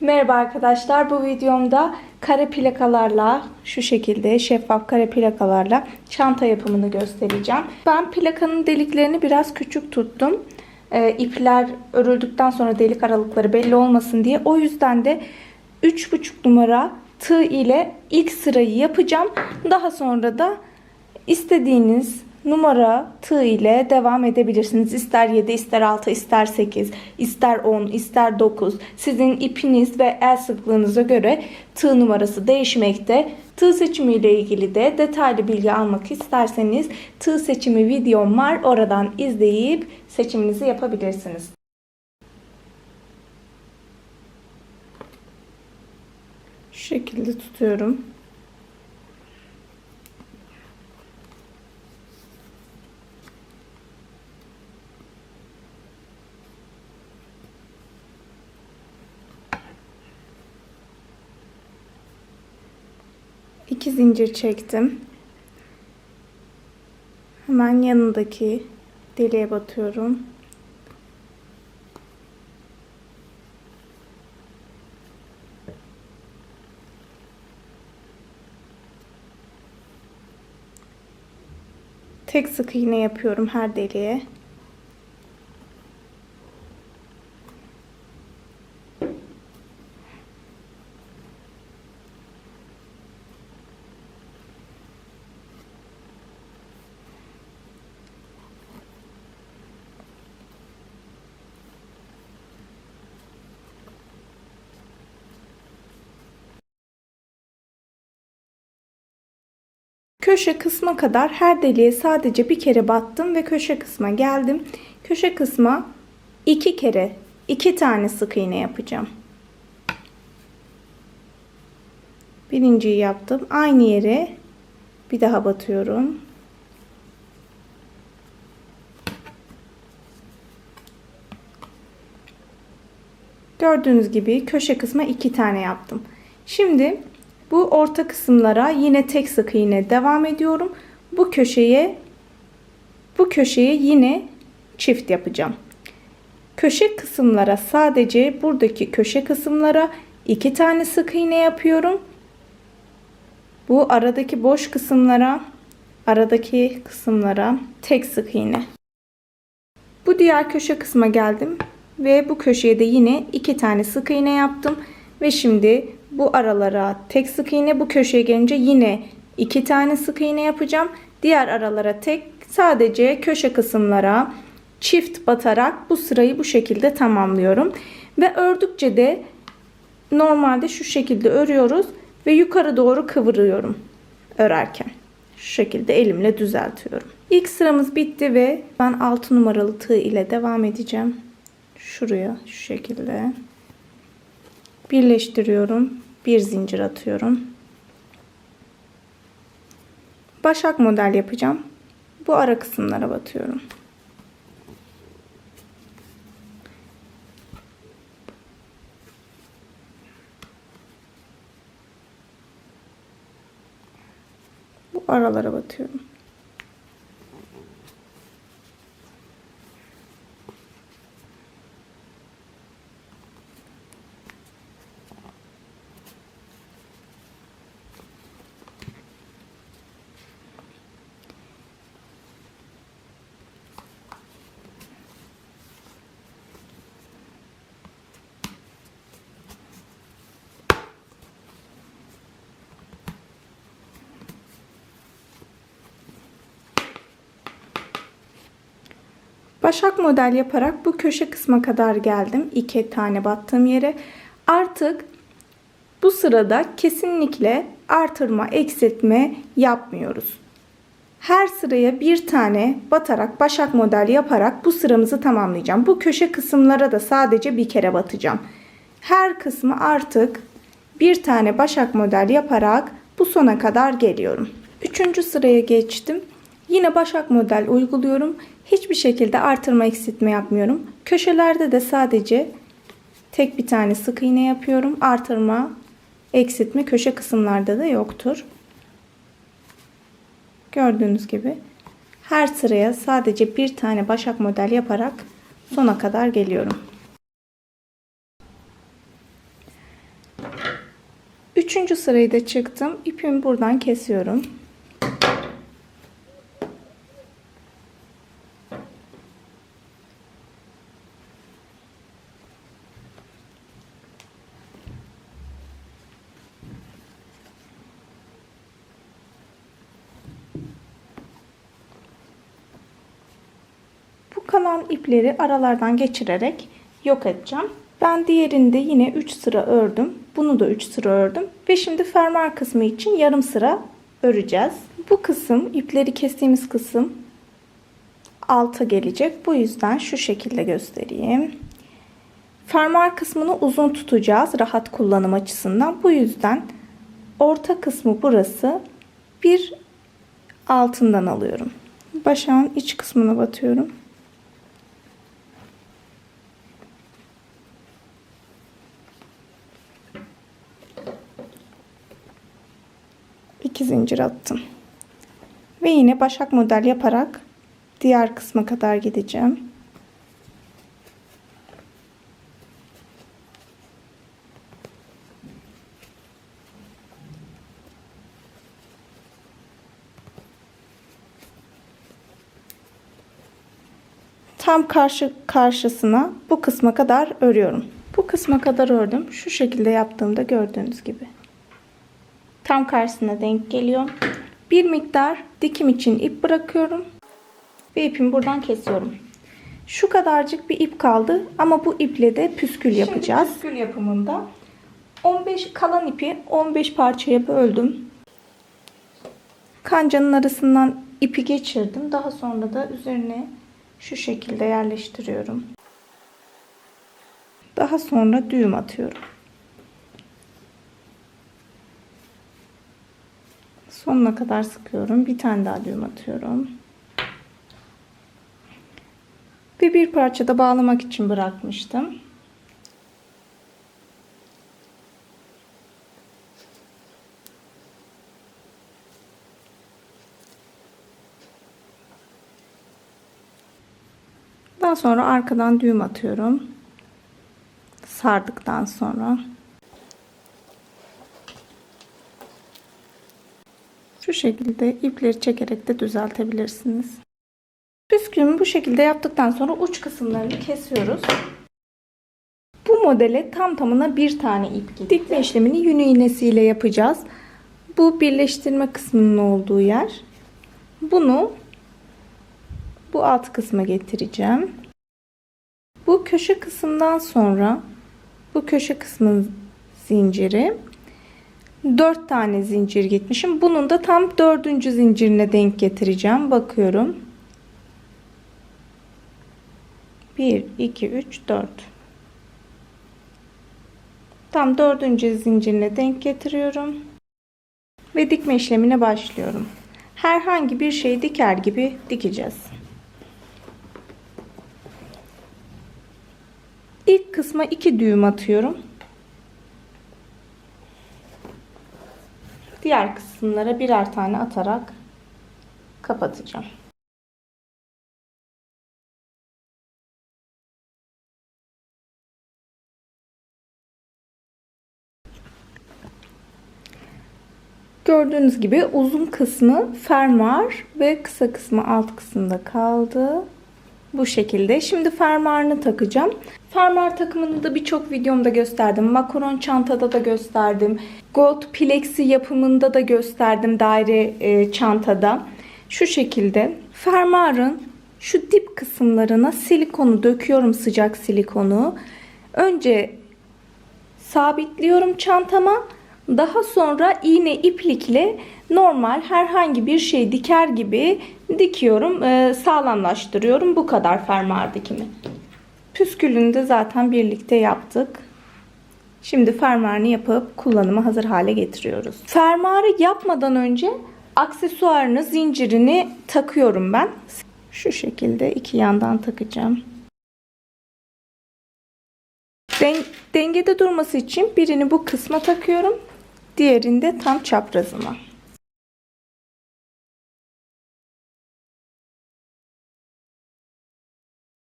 Merhaba arkadaşlar. Bu videomda kare plakalarla şu şekilde şeffaf kare plakalarla çanta yapımını göstereceğim. Ben plakanın deliklerini biraz küçük tuttum. Ee, ipler örüldükten sonra delik aralıkları belli olmasın diye. O yüzden de 3,5 numara tığ ile ilk sırayı yapacağım. Daha sonra da istediğiniz numara tığ ile devam edebilirsiniz. İster 7, ister 6, ister 8, ister 10, ister 9. Sizin ipiniz ve el sıklığınıza göre tığ numarası değişmekte. Tığ seçimi ile ilgili de detaylı bilgi almak isterseniz tığ seçimi videom var. Oradan izleyip seçiminizi yapabilirsiniz. Şu şekilde tutuyorum. İki zincir çektim. Hemen yanındaki deliğe batıyorum. Tek sık iğne yapıyorum her deliğe. Köşe kısma kadar her deliğe sadece bir kere battım ve köşe kısma geldim. Köşe kısma iki kere iki tane sık iğne yapacağım. Birinciyi yaptım. Aynı yere bir daha batıyorum. Gördüğünüz gibi köşe kısma iki tane yaptım. Şimdi bu orta kısımlara yine tek sık iğne devam ediyorum. Bu köşeye bu köşeye yine çift yapacağım. Köşe kısımlara sadece buradaki köşe kısımlara iki tane sık iğne yapıyorum. Bu aradaki boş kısımlara aradaki kısımlara tek sık iğne. Bu diğer köşe kısma geldim ve bu köşeye de yine iki tane sık iğne yaptım ve şimdi bu aralara tek sık iğne bu köşeye gelince yine iki tane sık iğne yapacağım. Diğer aralara tek sadece köşe kısımlara çift batarak bu sırayı bu şekilde tamamlıyorum. Ve ördükçe de normalde şu şekilde örüyoruz ve yukarı doğru kıvırıyorum örerken. Şu şekilde elimle düzeltiyorum. İlk sıramız bitti ve ben 6 numaralı tığ ile devam edeceğim. Şuraya şu şekilde birleştiriyorum. Bir zincir atıyorum. Başak model yapacağım. Bu ara kısımlara batıyorum. Bu aralara batıyorum. Başak model yaparak bu köşe kısma kadar geldim. İki tane battığım yere. Artık bu sırada kesinlikle artırma, eksiltme yapmıyoruz. Her sıraya bir tane batarak başak model yaparak bu sıramızı tamamlayacağım. Bu köşe kısımlara da sadece bir kere batacağım. Her kısmı artık bir tane başak model yaparak bu sona kadar geliyorum. Üçüncü sıraya geçtim. Yine başak model uyguluyorum. Hiçbir şekilde artırma eksiltme yapmıyorum. Köşelerde de sadece tek bir tane sık iğne yapıyorum. Artırma eksiltme köşe kısımlarda da yoktur. Gördüğünüz gibi her sıraya sadece bir tane başak model yaparak sona kadar geliyorum. Üçüncü sırayı da çıktım. İpimi buradan kesiyorum. Kalan ipleri aralardan geçirerek yok edeceğim. Ben diğerinde yine 3 sıra ördüm. Bunu da 3 sıra ördüm. Ve şimdi fermuar kısmı için yarım sıra öreceğiz. Bu kısım, ipleri kestiğimiz kısım alta gelecek. Bu yüzden şu şekilde göstereyim. Fermuar kısmını uzun tutacağız rahat kullanım açısından. Bu yüzden orta kısmı burası bir altından alıyorum. Başağın iç kısmına batıyorum. iki zincir attım. Ve yine başak model yaparak diğer kısma kadar gideceğim. Tam karşı karşısına bu kısma kadar örüyorum. Bu kısma kadar ördüm. Şu şekilde yaptığımda gördüğünüz gibi tam karşısına denk geliyor. Bir miktar dikim için ip bırakıyorum ve ipimi buradan kesiyorum. Şu kadarcık bir ip kaldı ama bu iple de püskül yapacağız. Şimdi püskül yapımında 15 kalan ipi 15 parçaya böldüm. Kancanın arasından ipi geçirdim. Daha sonra da üzerine şu şekilde yerleştiriyorum. Daha sonra düğüm atıyorum. Sonuna kadar sıkıyorum. Bir tane daha düğüm atıyorum. Ve bir parça da bağlamak için bırakmıştım. Daha sonra arkadan düğüm atıyorum. Sardıktan sonra. Şu şekilde ipleri çekerek de düzeltebilirsiniz. Püskülümü bu şekilde yaptıktan sonra uç kısımlarını kesiyoruz. Bu modele tam tamına bir tane ip gitti. Dikme işlemini yünü iğnesiyle yapacağız. Bu birleştirme kısmının olduğu yer. Bunu bu alt kısma getireceğim. Bu köşe kısımdan sonra bu köşe kısmın zinciri 4 tane zincir gitmişim. Bunun da tam dördüncü zincirine denk getireceğim. Bakıyorum. 1, 2, 3, 4. Tam dördüncü zincirine denk getiriyorum. Ve dikme işlemine başlıyorum. Herhangi bir şey diker gibi dikeceğiz. İlk kısma iki düğüm atıyorum. Diğer kısımlara birer tane atarak kapatacağım. Gördüğünüz gibi uzun kısmı fermuar ve kısa kısmı alt kısımda kaldı. Bu şekilde. Şimdi fermuarını takacağım. Fermuar takımını da birçok videomda gösterdim. Makaron çantada da gösterdim. Gold plexi yapımında da gösterdim daire e, çantada. Şu şekilde fermuarın şu dip kısımlarına silikonu döküyorum sıcak silikonu. Önce sabitliyorum çantama. Daha sonra iğne iplikle normal herhangi bir şey diker gibi dikiyorum. E, sağlamlaştırıyorum. Bu kadar fermuar dikimi. Püskülünü de zaten birlikte yaptık. Şimdi fermuarını yapıp kullanıma hazır hale getiriyoruz. Fermuarı yapmadan önce aksesuarını, zincirini takıyorum ben. Şu şekilde iki yandan takacağım. Dengede durması için birini bu kısma takıyorum. Diğerini de tam çaprazıma.